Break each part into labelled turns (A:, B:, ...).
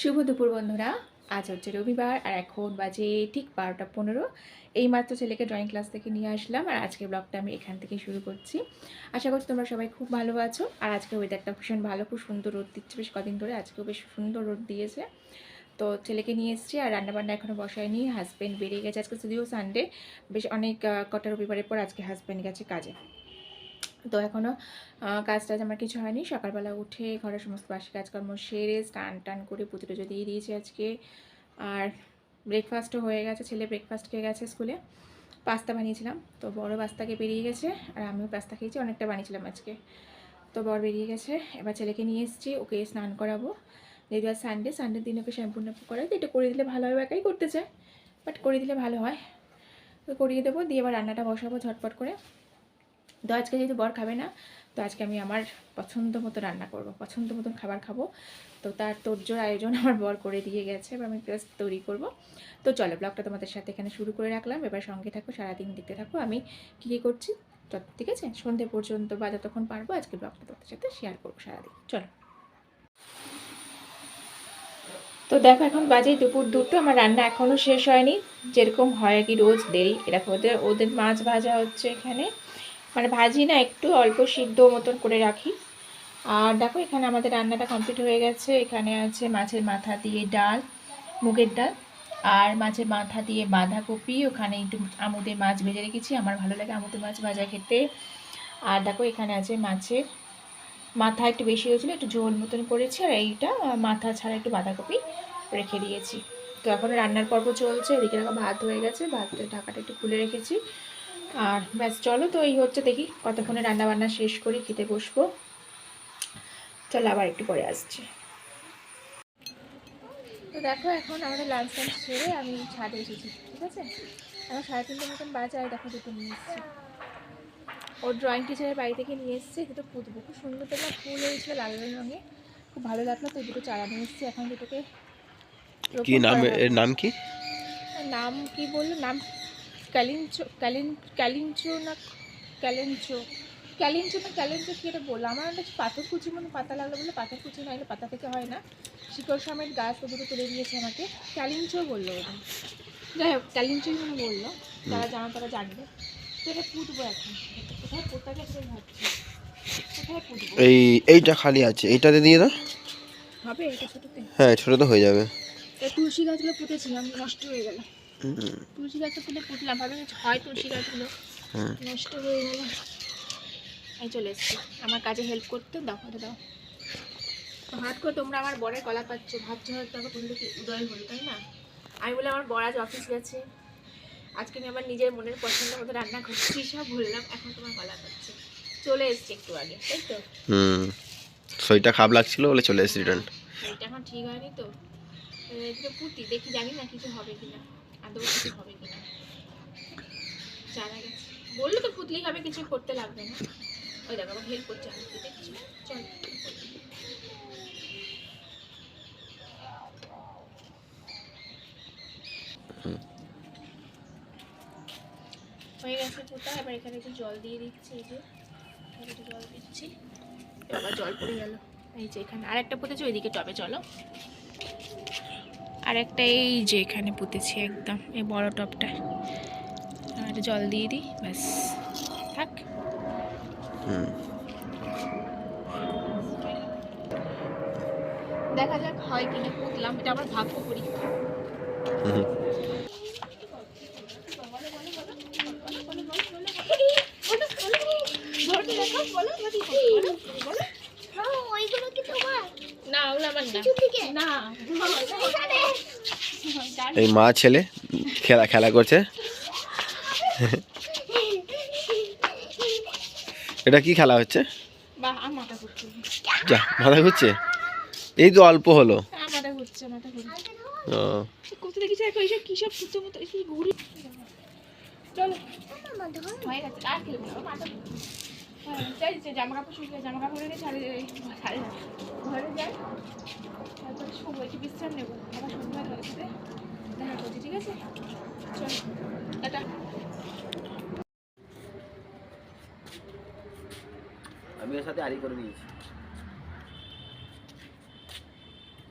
A: শুভ দুপুর বন্ধুরা। আজ হচ্ছে রবিবার আর এখন বাজে ঠিক বারোটা পনেরো। এইমাত্র ছেলেকে ড্রয়িং ক্লাস থেকে নিয়ে আসলাম আর আজকের ব্লগটা আমি এখান থেকে শুরু করছি। আশা করছি তোমরা সবাই খুব ভালো আছো আর আজকে ওয়েদারটা ভীষণ ভালো, খুব সুন্দর রোদ দিচ্ছে। বেশ কদিন ধরে আজকেও বেশ সুন্দর রোদ দিয়েছে। তো ছেলেকে নিয়ে এসেছি আর রান্নাবান্না এখনও বসায়নি। হাজব্যান্ড বেরিয়ে গেছে। আজকে যদিও সানডে বেশ অনেক কটা রবিবারের পর আজকে হাজব্যান্ড গেছে কাজে। তো এখনও কাজ টাজ আমার কিছু হয়নি। সকালবেলা উঠে ঘরের সমস্ত বাসি কাজকর্ম সেরে স্নান টান করে পুজো টুজো দিয়ে দিয়েছি আজকে। আর ব্রেকফাস্টও হয়ে গেছে, ছেলে ব্রেকফাস্ট খেয়ে গেছে স্কুলে। পাস্তা বানিয়েছিলাম। তো বড় পাস্তাকে বেরিয়ে গেছে, আর আমিও পাস্তা খেয়েছি, অনেকটা বানিয়েছিলাম আজকে। তো বর বেরিয়ে গেছে, এবার ছেলেকে নিয়ে এসেছি, ওকে স্নান করাবো। যেহেতু আর সানডে সানডের দিন ওকে শ্যাম্পু ট্যাম্পু করাই, তো এটা করে দিলে ভালো হয় একাই করতে চায় বাট করে দিলে ভালো হয়। তো করিয়ে দেবো, দিয়ে এবার রান্নাটা বসাবো ঝটপট করে। তো আজকে যেহেতু বর খাবে না, তো আজকে আমি আমার পছন্দ মতো রান্না করব, পছন্দ মতন খাবার খাব। তো তার তোরজোর আয়োজন আমার বর করে দিয়ে গেছে, এবার আমি জাস্ট তৈরি করব। তো চলো ব্লগটা তোমাদের সাথে এখানে শুরু করে রাখলাম, এবার সঙ্গে থাকো, সারাদিন দেখতে থাকো, আমি কী কী করছি তত ঠিক আছে? সন্ধে পর্যন্ত বা যতক্ষণ পারব আজকে ব্লগটা তোমাদের সাথে শেয়ার করব সারাদিন, চলো। তো দেখো, এখন বাজে দুপুর দুটো, আমার রান্না এখনও শেষ হয়নি, যেরকম হয় আর কি রোজ দেরি এরকম ওদের ওদের মাছ ভাজা হচ্ছে এখানে। মানে ভাজি না, একটু অল্প সিদ্ধ মতন করে রাখি। আর দেখো, এখানে আমাদের রান্নাটা কমপ্লিট হয়ে গেছে। এখানে আছে মাছের মাথা দিয়ে ডাল, মুগের ডাল, আর মাছের মাথা দিয়ে বাঁধাকপি। ওখানে একটু আমুদে মাছ ভেজে রেখেছি। আমার ভালো লাগে আমুদে মাছ ভাজা খেতে। আর দেখো, এখানে আছে মাছের মাথা একটু বেশি হয়েছিল, একটু ঝোল মতন করেছি। আর এইটা মাথা ছাড়া একটু বাঁধাকপি রেখে দিয়েছি। তো এখন রান্নার পর্ব চলছে। এদিকে ভাত হয়ে গেছে। ভাতের ঢাকাটা একটু খুলে রেখেছি। আর ব্যাস চলো তো এই হচ্ছে দেখি কতক্ষণে রান্না বান্না শেষ করি খেতে বসবো। চলো আবার একটু পরে আসছি। তো দেখো এখন আমাদের লাঞ্চ টাঞ্চ সেরে আমি ছাদে এসেছি ঠিক আছে? আমার সাড়ে তিনটে মতন বাজে আর দেখো দুটো নিয়ে এসেছি। ওর ড্রয়িং টিচারের বাড়ি থেকে নিয়ে এসেছে দুটো পুঁতবো। খুব সুন্দর তো ফুল হয়েছিল লাল লাল রঙে। খুব ভালো লাগল তো দুটো চারা নিয়ে এসেছি এখন দুটোকে
B: কি নাম। এর নাম কি?
A: নাম কি বলল? নাম ক্যালিঞ্চো ক্যালিন ক্যালিঞ্চো না ক্যালেঞ্চো ক্যালিঞ্চো না ক্যালেঞ্চো কি এটা বলল আমার একটা পাথর কুচি মনে পাতা লাগল বলে পাথর কুচি না এগুলো পাতা থেকে হয় না। শিকড় সমেত গাছ দুটো তুলে দিয়েছে আমাকে। ক্যালিঞ্চো বলল ওটা যাই হোক ক্যালিঞ্চোই মনে বলল। যারা জানা তারা জানবে। তো এটা পুঁতবো এখন। কোথায় পোতাকে সেটাই ভাবছি।
B: এই এইটা খালি আছে। এইটাতে দিয়ে দাও।
A: হবে এটা ছোটোতে?
B: হ্যাঁ ছোট তো হয়ে যাবে।
A: তুলসী গাছগুলো পুঁতেছিলাম নষ্ট হয়ে গেল। তুলসী গাছটা তুলে পুঁতলাম ভাবলাম হয় তুলসী গাছগুলো নষ্ট হয়ে গেল। এই চলে এসছি। আমার কাজে হেল্প করতে দাও এটা দাও। তো হাত করে তোমরা আমার বরের কলা পাচ্ছ। ভাবছ হয়তো আমার কোন দিকে উদয় হলো তাই না? আমি বলে আমার বর আজ অফিস গেছে। আজকে আমি আমার নিজের মনের পছন্দ মতো রান্না করছি সব বললাম এখন তোমার কলা পাচ্ছে। চলে এসছি একটু আগে তাই তো?
B: হুম। শরীরটা খারাপ লাগছিল বলে চলে এসেছি রিটার্ন
A: এটা এখন ঠিক হয়নি তো। পুঁতি দেখি জানি না কিছু হবে কিনা। আদৌ কিছু হবে জানা গেছে। বলল তো পুতলেই হবে কিছু করতে লাগবে না। ওই দেখো আবার হেল্প করছে আমি দেখছি। চল। হয়ে গেছে পোতা, এবার এখানে একটু জল দিয়ে দিচ্ছি, এই যে। একটু জল দিচ্ছি। এবার জল পড়ে গেল। এই যে এখানে আরেকটা পুঁতেছি, ওইদিকে টবে, চলো। আর একটা এই যে এখানে পুঁতেছি একদম এই বড় টপটা। আর জল দিয়ে দিই ব্যাস। থাক। দেখা যাক হয় কিনা পুতলাম এটা আমার ভাগ্য পরীক্ষা
B: হুম।
A: না ওগুলো আমার না না
B: এই মা ছেলে খেলা খেলা করছে। এটা কি খেলা হচ্ছে?
A: মাথা ঘুরছে।
B: যা মাথা ঘুরছে? এই তো অল্প হলো।
A: হয়ে জামা কাপড় শুকিয়ে জামা কাপড় ঘরে যাই তারপরে একটু বিশ্রাম নেব। আবার সন্ধ্যা ঘরে সাথে দেখা করছি ঠিক আছে? চলো টাটা।
B: আমি এর সাথে আড়ি করে দিয়েছি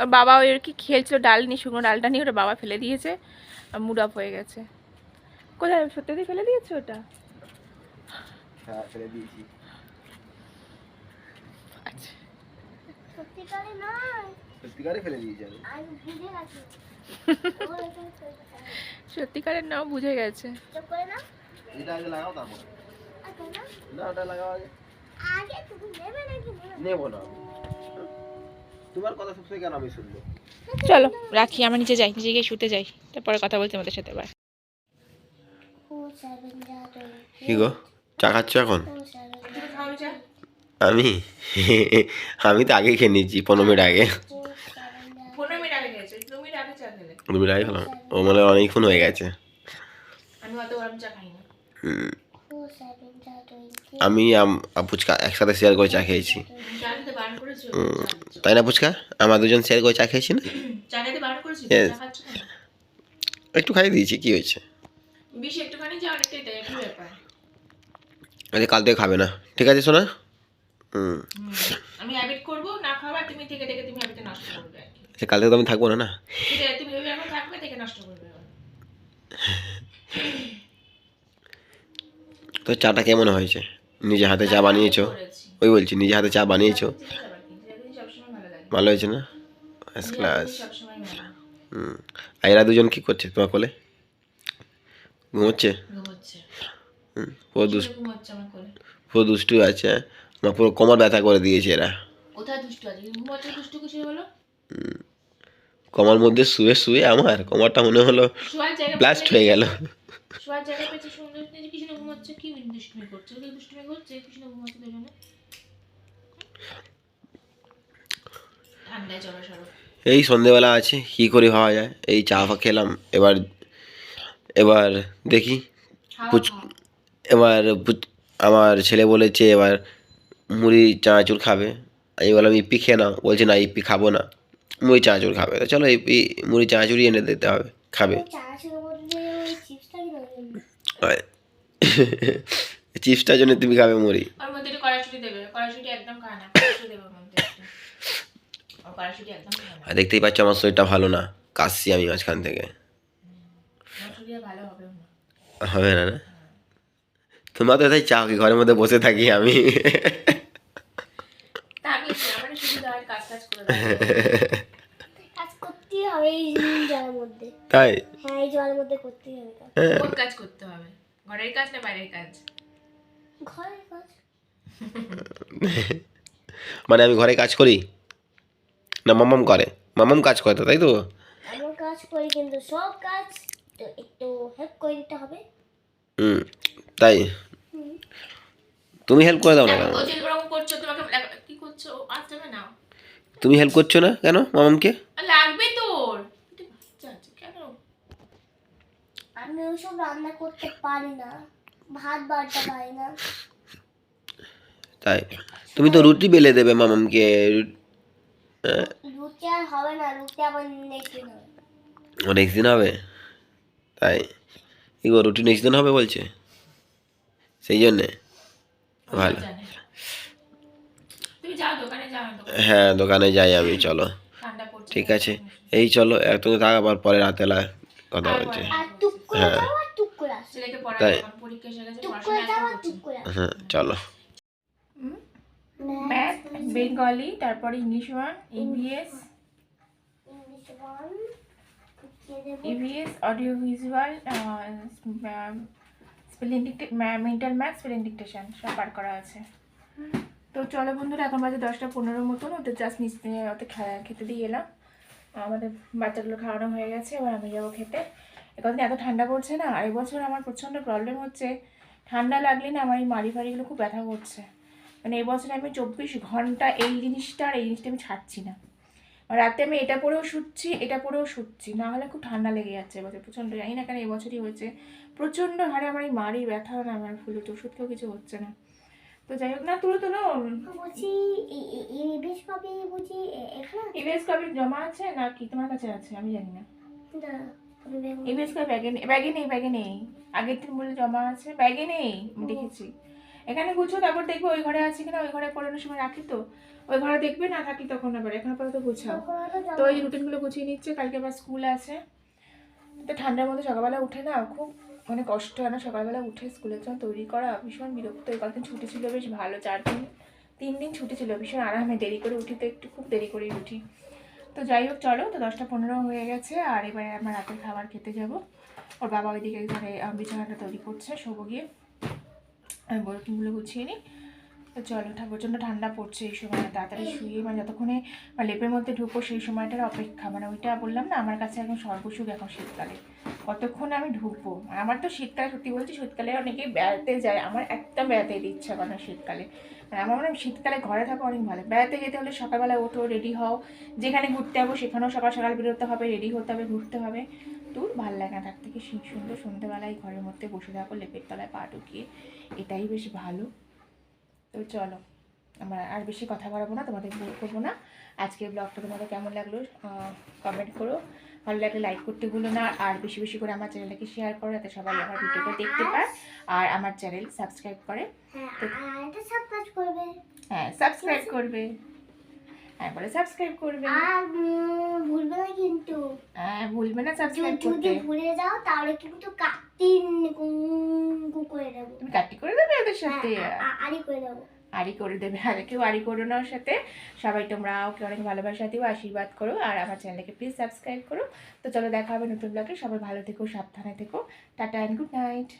A: ওর বাবা ওই আর কি খেলছিল ডাল নিয়ে শুকনো ডালটা নিয়ে ওটা বাবা ফেলে দিয়েছে। আর মুড হয়ে গেছে। কোথায়? সত্যি ফেলে দিয়েছে ওটা?
B: হ্যাঁ ফেলে দিয়েছি।
A: আচ্ছা।
C: সত্যিকারে নয়।
B: সত্যিকারে ফেলে আমি
C: আমি।
A: সত্যিকারের নাও বুঝে গেছে।
C: না
B: এটা আগে লাগাও তারপর।
C: না
B: না ওটা লাগাও আগে।
C: আগে তুমি নেবে নাকি নেবে না?
B: নেব না। তোমার কথা সবসময় কেন আমি শুনব?
A: চলো রাখি আমরা নিচে যাই নিচে গিয়ে শুতে যাই। তারপরে কথা বলছি আমাদের সাথে আবার।
B: কি গো? চা খাচ্ছ এখন। আমি? আমি তো আগে খেয়ে নিয়েছি পনেরো মিনিট আগে। হুম,
C: Four, seven, যা twenty.
B: আমি আম- আর পুচকা একসাথে শেয়ার করে চা খেয়েছি। তাই না পুচকা আমরা দুজন শেয়ার করে চা খেয়েছি না? একটু খাইয়ে দিয়েছি কি হয়েছে?
A: বেশি একটুখানি যা অনেকটাই তাই একটু ব্যাপার।
B: আচ্ছা কাল থেকে খাবে না। ঠিক আছে শোনা হুম।
A: আমি হ্যাবিট করব না খাবার তুমি থেকে থেকে তুমি হ্যাবিটটা নষ্ট করবে
B: আচ্ছা কাল থেকে তো আমি থাকব না না?
A: তুমি ভেবে এখন থাকবে থেকে নষ্ট করবে আবার।
B: তো চাটা কেমন হয়েছে? নিজে হাতে চা বানিয়েছো? ওই বলছি নিজে হাতে চা বানিয়েছো?
A: ভালো
B: হয়েছে না? First class. হুম। আর এরা দুজন কি করছে তোমার কোলে? ঘুমোচ্ছে? পুরো দুষ্ট। পুরো দুষ্টু আছে আমার পুরো কোমর ব্যথা করে দিয়েছে এরা।
A: কোথায় দুষ্টু আছে? ঘুমোচ্ছে দুষ্টু কিছু হলো
B: কোমর মধ্যে শুয়ে শুয়ে আমার কোমরটা মনে হলো ব্লাস্ট হয়ে গেল।
A: জায়গা পেয়েছে সুন্দর কিছু না কি দুষ্টুমি করছে? ওদের দুষ্টুমি করছে কিছু না ঘুমোচ্ছে দুজনে ঠান্ডায়
B: এই সন্ধেবেলা আছে কি করে ভাবা যায়? এই চা ফা খেলাম এবার এবার দেখি পুচ- এবার আমার ছেলে বলেছে এবার মুড়ি চানাচুর খাবে। আমি বললাম ইপি খেয়ে নাও। বলছে না ইপি খাব না। মুড়ি চানাচুর খাবে। তো চলো ইপি মুড়ি চানাচুরই এনে দিতে হবে খাবে
C: ওই চানাচুরের মধ্যে ওই চিপসটা কি দেবে?
B: চিপসটার জন্য তুমি খাবে মুড়ি।
A: ওর মধ্যে একটু কড়াইশুটি দেবে। কড়াইশুটি একদম খায় না। কড়াইশুটি দেবে ওর মধ্যে একটু। কড়াইশুটি একদম খায় না।
B: আর দেখতেই পাচ্ছ আমার শরীরটা ভালো না। কাশছি আমি মাঝখান থেকে।
A: ভালো হবে না।
B: হবে না না? তোমরা তো তাই চাও কি ঘরের মধ্যে বসে থাকি আমি?
A: কাজ করে
C: করতেই হবে এই জলের মধ্যে।
B: তাই?
C: হ্যাঁ এই জলের মধ্যে করতেই হবে কাজ।
A: কোন কাজ করতে হবে? ঘরের কাজ না বাইরের কাজ?
C: ঘরের কাজ।
B: মানে আমি ঘরে কাজ করি? না মামাম করে? মামাম কাজ করে তো তাই তো?
C: এমন কাজ করি কিন্তু সব কাজ তো একটু হেল্প করে দিতে হবে।
B: হুম তাই? তুমি হেল্প করে দাও না কেন?
A: ওরকম করছ তোমাকে কি করছ? আসতে হবে না
B: তুমি হেল্প করছ না কেন মামামকে
A: লাগবে তোর। এটা বাচ্চা আছে, কেন?
C: আমি ওসব রান্না করতে পারি না। ভাত বাড়তে পারি না।
B: তাই। তুমি তো রুটি বেলে দেবে মামামকে হ্যাঁ,
C: রুটি আর হবে না রুটি আবার নেক্সট দিন হবে।
B: অনেক দিন হবে? তাই। রুটি নেক্সট দিন হবে বলছে? সেই জন্যে? ভালো
A: জানে। তুমি যাও দোকানে যাও দোকানে
B: হ্যাঁ দোকানে যাই আমি চলো। ঠিক আছে। এই চলো এত থাক আবার পরে রাতেলা কথা বলছে। হ্যাঁ। তাই। হ্যাঁ চলো।
A: ম্যাথ বেঙ্গলি তারপরে English one EVS
C: English one কে দেবো।
A: EVS audio visual spelling mental math spelling dictation সব পার করা আছে। তো চলো বন্ধুরা, এখন বাজে দশটা পনেরো মতন ওদের জাস্ট নিচে ওতে খেতে দিয়ে এলাম। আমাদের বাচ্চাগুলো খাওয়ানো হয়ে গেছে, এবার আমি যাব খেতে। এখন এত ঠান্ডা পড়ছে না, আর এবছর আমার প্রচণ্ড প্রবলেম হচ্ছে। ঠান্ডা লাগলে না আমার এই মাড়ি ফাড়িগুলো খুব ব্যথা করছে। মানে এবছর আমি চব্বিশ ঘণ্টা এই জিনিসটা আর এই জিনিসটা আমি ছাড়ছি না। রাতে আমি এটা পরেও শুচ্ছি, এটা পরেও শুচ্ছি, না হলে খুব ঠান্ডা লেগে যাচ্ছে এবছর প্রচণ্ড। জানি না কেন এবছরই হয়েছে। প্রচণ্ড হারে আমার এই মাড়ি ব্যথা, না আমার ফুলে তো ওষুধ খেয়েও কিছু হচ্ছে না। তো যাই হোক না তুলো তুলো
C: এই বেশ কবে বুঝি এখানে
A: ইভিএস কবে জমা আছে না কি তোমার কাছে আছে? আমি জানি না। ইভিএস কবে ব্যাগে নেই? ব্যাগে নেই ব্যাগে নেই। আগের দিন বলে জমা আছে ব্যাগে নেই। আমি দেখেছি। এখানে গুছো তারপর দেখবে ওই ঘরে আছে কিনা ওই ঘরে পড়ানোর সময় রাখি তো। ওই ঘরে দেখবে না থাকি তখন আবার। এখন আপাতত গুছাও। তো এই রুটিনগুলো গুছিয়ে নিচ্ছে। কালকে আবার স্কুল আছে। তো ঠান্ডার মধ্যে সকালবেলা উঠে না খুব মানে কষ্ট হয় না, সকালবেলা উঠে স্কুলের জন্য তৈরি করা, ভীষণ বিরক্ত এই কয়েকদিন ছুটি ছিল বেশ ভালো, চার দিন, তিন দিন ছুটি ছিল, ভীষণ আরামে দেরি করে উঠি তো, একটু খুব দেরি করেই উঠি। তো যাই হোক, চলো, তো দশটা পনেরো হয়ে গেছে, আর এবারে আমরা রাতের খাবার খেতে যাব। ওর বাবা ওইদিকে ঘরে বিছানাটা তৈরি করছে, শোবো গিয়ে। আমি বরফিনগুলো গুছিয়ে নিই। তো চলো প্রচণ্ড ঠান্ডা পড়ছে এই সময় তাড়াতাড়ি শুয়ে মানে যতক্ষণে মানে লেপের মধ্যে ঢুকবো সেই সময়টার অপেক্ষা। মানে ওইটা বললাম না, আমার কাছে এখন সর্বসুখ এখন শীতকালে। কতক্ষণে আমি ঢুকবো? আমার তো শীতকালে, সত্যি বলছি শীতকালে অনেকেই বেড়াতে যায়, আমার একদম বেড়াতে যেতে ইচ্ছা করে না শীতকালে। মানে আমার মনে শীতকালে ঘরে থাকা অনেক ভালো। বেড়াতে যেতে হলে সকালবেলা ওঠো রেডি হও। যেখানে ঘুরতে যাব সেখানেও সকাল সকাল বেরোতে হবে রেডি হতে হবে, ঘুরতে হবে। তোর ভালো লাগে না, তার থেকে শীত সুন্দর সন্ধ্যেবেলায় ঘরের মধ্যে বসে থাকো, লেপের তলায় পা ঢুকিয়ে। এটাই বেশ ভালো। তো চলো আমরা আর বেশি কথা বাড়াবো না তোমাদের বোর করব না। আজকের ব্লগটা তোমাদের কেমন লাগল কমেন্ট করো। ভালো লাগলে লাইক করতে ভুলো না আর বেশি বেশি করে আমার চ্যানেলটাকে শেয়ার করো যাতে সবাই আমার ভিডিওটা দেখতে পায় আর আমার চ্যানেল সাবস্ক্রাইব করে।
C: হ্যাঁ সাবস্ক্রাইব
A: হ্যাঁ সাবস্ক্রাইব করবে। হ্যাঁ বলে সাবস্ক্রাইব করবে
C: আর উম, ভুলবে না কিন্তু
A: হ্যাঁ ভুলবে না সাবস্ক্রাইব করতে যদি
C: ভুলে যাও তাহলে কিন্তু কাটিন করে দেবো।
A: তুমি কাটি করে দেবে ওদের সাথে?
C: আরি করে দেবো।
A: আরি করে দেবে। আর কেউ আরি করো না ওর সাথে। সবাই তোমরা ওকে অনেক ভালোবাসা দিও আশীর্বাদ করো আর আমার চ্যানেলকে প্লিজ সাবস্ক্রাইব করো। তো চলো দেখা হবে নতুন ব্লগে সবাই ভালো থেকো সাবধানে থেকো। Tata and good night